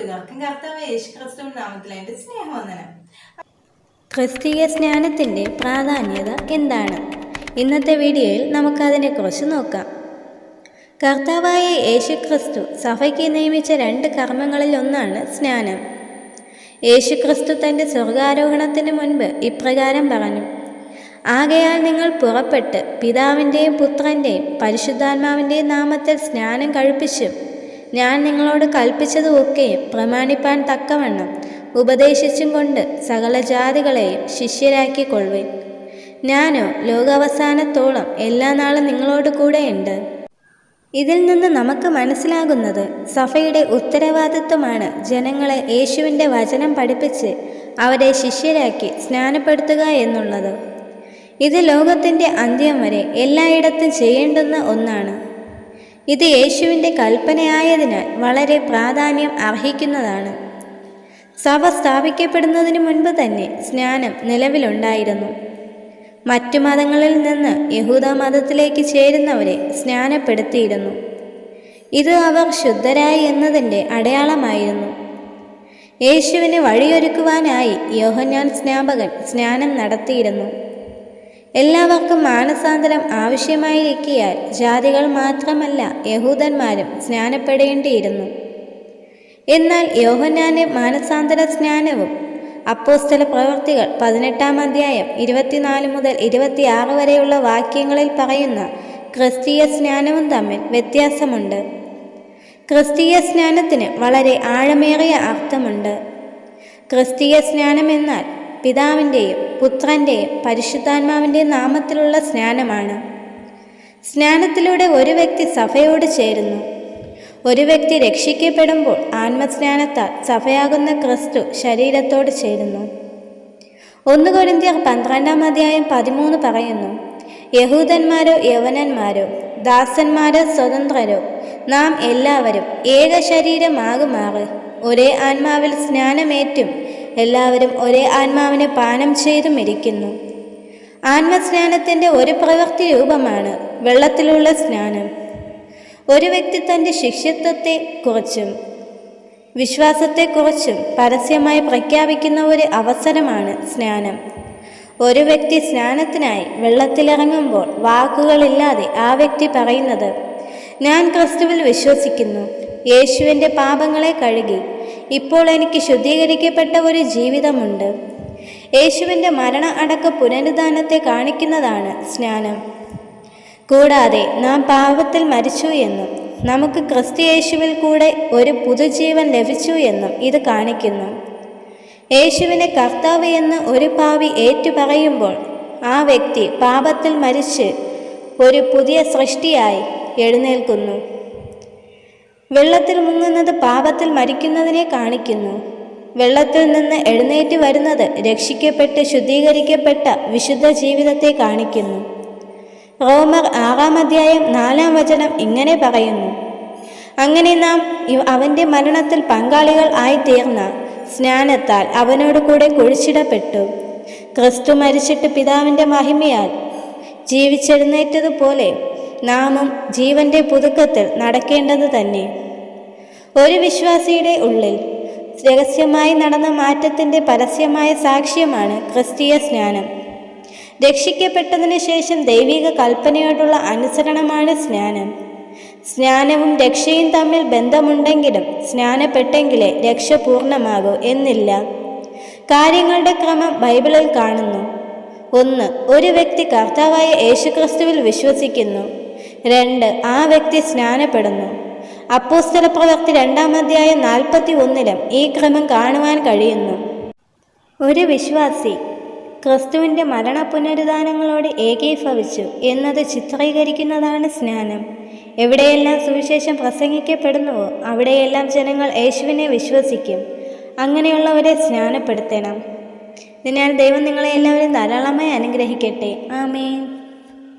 കൂട്ടുകാർക്കും കർത്താവ് യേശു ക്രിസ്തു നാമത്തിൽ എന്റെ സ്നേഹവന്ദനം. ക്രിസ്തീയ സ്നാനത്തിന്റെ പ്രാധാന്യത എന്താണ്? ഇന്നത്തെ വീഡിയോയിൽ നമുക്കതിനെക്കുറിച്ച് നോക്കാം. കർത്താവായ യേശുക്രിസ്തു സഭയ്ക്ക് നിയമിച്ച രണ്ട് കർമ്മങ്ങളിൽ ഒന്നാണ് സ്നാനം. യേശുക്രിസ്തു തന്റെ സ്വർഗാരോഹണത്തിന് മുൻപ് ഇപ്രകാരം പറഞ്ഞു ആകയാൽ നിങ്ങൾ പുറപ്പെട്ട് പിതാവിന്റെയും പുത്രന്റെയും പരിശുദ്ധാത്മാവിന്റെയും നാമത്തിൽ സ്നാനം കഴിപ്പിച്ചും ഞാൻ നിങ്ങളോട് കൽപ്പിച്ചതുമൊക്കെയും പ്രമാണിപ്പാൻ തക്കവണ്ണം ഉപദേശിച്ചും കൊണ്ട് സകല ജാതികളെയും ശിഷ്യരാക്കിക്കൊള്ളുവിൻ. ഞാനോ ലോകാവസാനത്തോളം എല്ലാ നാളും നിങ്ങളോട് കൂടെയുണ്ട്. ഇതിൽ നിന്ന് നമുക്ക് മനസ്സിലാകുന്നത് സഭയുടെ ഉത്തരവാദിത്വമാണ് ജനങ്ങളെ യേശുവിന്റെ വചനം പഠിപ്പിച്ച് അവരെ ശിഷ്യരാക്കി സ്നാനപ്പെടുത്തുക എന്നുള്ളത്. ഇത് ലോകത്തിന്റെ അന്ത്യം വരെ എല്ലായിടത്തും ചെയ്യേണ്ടുന്ന ഒന്നാണ്. ഇത് യേശുവിന്റെ കൽപ്പനയായതിനാൽ വളരെ പ്രാധാന്യം അർഹിക്കുന്നതാണ്. സഭ സ്ഥാപിക്കപ്പെടുന്നതിന് മുൻപ് തന്നെ സ്നാനം നിലവിലുണ്ടായിരുന്നു. മറ്റു മതങ്ങളിൽ നിന്ന് യഹൂദ മതത്തിലേക്ക് ചേരുന്നവരെ സ്നാനപ്പെടുത്തിയിരുന്നു. ഇത് അവർ ശുദ്ധരായി എന്നതിന്റെ അടയാളമായിരുന്നു. യേശുവിന് വഴിയൊരുക്കുവാനായി യോഹന്നാൻ സ്നാപകൻ സ്നാനം നടത്തിയിരുന്നു. എല്ലാവർക്കും മാനസാന്തരം ആവശ്യമായിരിക്കിയാൽ ജാതികൾ മാത്രമല്ല യഹൂദന്മാരും സ്നാനപ്പെടേണ്ടിയിരുന്നു. എന്നാൽ യോഹന്നാന്റെ മാനസാന്തര സ്നാനവും അപ്പോസ്തല പ്രവർത്തികൾ പതിനെട്ടാം അധ്യായം ഇരുപത്തിനാല് മുതൽ ഇരുപത്തിയാറ് വരെയുള്ള വാക്യങ്ങളിൽ പറയുന്ന ക്രിസ്തീയ സ്നാനവും തമ്മിൽ വ്യത്യാസമുണ്ട്. ക്രിസ്തീയ സ്നാനത്തിന് വളരെ ആഴമേറിയ അർത്ഥമുണ്ട്. ക്രിസ്തീയ സ്നാനം എന്നാൽ പിതാവിന്റെയും പുത്രന്റെയും പരിശുദ്ധാത്മാവിന്റെയും നാമത്തിലുള്ള സ്നാനമാണ്. സ്നാനത്തിലൂടെ ഒരു വ്യക്തി സഭയോട് ചേരുന്നു. ഒരു വ്യക്തി രക്ഷിക്കപ്പെടുമ്പോൾ ആത്മസ്നാനത്താൽ സഭയാകുന്ന ക്രിസ്തു ശരീരത്തോട് ചേരുന്നു. ഒന്ന് കൊരിന്ത്യർ പന്ത്രണ്ടാം അധ്യായം പതിമൂന്ന് പറയുന്നു യഹൂദന്മാരോ യവനന്മാരോ ദാസന്മാരോ സ്വതന്ത്രരോ നാം എല്ലാവരും ഏക ശരീരമാകുമാറ് ഒരേ ആത്മാവിൽ സ്നാനമേറ്റും എല്ലാവരും ഒരേ ആത്മാവിനെ പാനം ചെയ്തു മരിക്കുന്നു ആത്മസ്നാനത്തിന്റെ ഒരു പ്രവൃത്തി രൂപമാണ് വെള്ളത്തിലുള്ള സ്നാനം. ഒരു വ്യക്തി തന്റെ ശിഷ്യത്വത്തെ കുറിച്ചും വിശ്വാസത്തെക്കുറിച്ചും പരസ്യമായി പ്രഖ്യാപിക്കുന്ന ഒരു അവസരമാണ് സ്നാനം. ഒരു വ്യക്തി സ്നാനത്തിനായി വെള്ളത്തിലിറങ്ങുമ്പോൾ വാക്കുകളില്ലാതെ ആ വ്യക്തി പറയുന്നത് ഞാൻ ക്രിസ്തുവിൽ വിശ്വസിക്കുന്നു. യേശുവിന്റെ പാപങ്ങളെ കഴുകി ഇപ്പോൾ എനിക്ക് ശുദ്ധീകരിക്കപ്പെട്ട ഒരു ജീവിതമുണ്ട്. യേശുവിന്റെ മരണ അടക്ക പുനരുദ്ധാനത്തെ കാണിക്കുന്നതാണ് സ്നാനം. കൂടാതെ നാം പാപത്തിൽ മരിച്ചു എന്നും നമുക്ക് ക്രിസ്തു യേശുവിൽ കൂടെ ഒരു പുതുജീവൻ ലഭിച്ചു എന്നും ഇത് കാണിക്കുന്നു. യേശുവിനെ കർത്താവ് എന്ന് ഒരു പാവി ഏറ്റുപറയുമ്പോൾ ആ വ്യക്തി പാപത്തിൽ മരിച്ച് ഒരു പുതിയ സൃഷ്ടിയായി എഴുന്നേൽക്കുന്നു. വെള്ളത്തിൽ മുങ്ങുന്നത് പാപത്തിൽ മരിക്കുന്നതിനെ കാണിക്കുന്നു. വെള്ളത്തിൽ നിന്ന് എഴുന്നേറ്റ് വരുന്നത് രക്ഷിക്കപ്പെട്ട് ശുദ്ധീകരിക്കപ്പെട്ട വിശുദ്ധ ജീവിതത്തെ കാണിക്കുന്നു. റോമർ ആറാം അധ്യായം നാലാം വചനം ഇങ്ങനെ പറയുന്നു. അങ്ങനെ നാം അവന്റെ മരണത്തിൽ പങ്കാളികൾ ആയിത്തീർന്ന സ്നാനത്താൽ അവനോട് കൂടെ കുഴിച്ചിടപ്പെട്ടു. ക്രിസ്തു മരിച്ചിട്ട് പിതാവിന്റെ മഹിമയാൽ ജീവിച്ചെഴുന്നേറ്റതുപോലെ നാമും ജീവന്റെ പുതുക്കത്തിൽ നടക്കേണ്ടത് തന്നെ. ഒരു വിശ്വാസിയുടെ ഉള്ളിൽ രഹസ്യമായി നടന്ന മാറ്റത്തിന്റെ പരസ്യമായ സാക്ഷ്യമാണ് ക്രിസ്തീയ സ്നാനം. രക്ഷിക്കപ്പെട്ടതിന് ശേഷം ദൈവിക കൽപ്പനയോടുള്ള അനുസരണമാണ് സ്നാനം. സ്നാനവും രക്ഷയും തമ്മിൽ ബന്ധമുണ്ടെങ്കിലും സ്നാനപ്പെട്ടെങ്കിലേ രക്ഷ പൂർണമാകൂ എന്നില്ല. കാര്യങ്ങളുടെ ക്രമം ബൈബിളിൽ കാണുന്നു. ഒന്ന് ഒരു വ്യക്തി കർത്താവായ യേശുക്രിസ്തുവിൽ വിശ്വസിക്കുന്നു. രണ്ട്. ആ വ്യക്തി സ്നാനപ്പെടുന്നു. അപ്പോസ്തല പ്രവർത്തി രണ്ടാം അധ്യായം നാൽപ്പത്തി ഒന്നിലും ഈ ക്രമം കാണുവാൻ കഴിയുന്നു. ഒരു വിശ്വാസി ക്രിസ്തുവിന്റെ മരണ പുനരുദ്ധാനങ്ങളോട് ഏകീഭവിച്ചു എന്നത് ചിത്രീകരിക്കുന്നതാണ് സ്നാനം. എവിടെയെല്ലാം സുവിശേഷം പ്രസംഗിക്കപ്പെടുന്നുവോ അവിടെയെല്ലാം ജനങ്ങൾ യേശുവിനെ വിശ്വസിക്കും. അങ്ങനെയുള്ളവരെ സ്നാനപ്പെടുത്തണം. അതിനാൽ ദൈവം നിങ്ങളെ എല്ലാവരും ധാരാളമായി അനുഗ്രഹിക്കട്ടെ. ആമേൻ.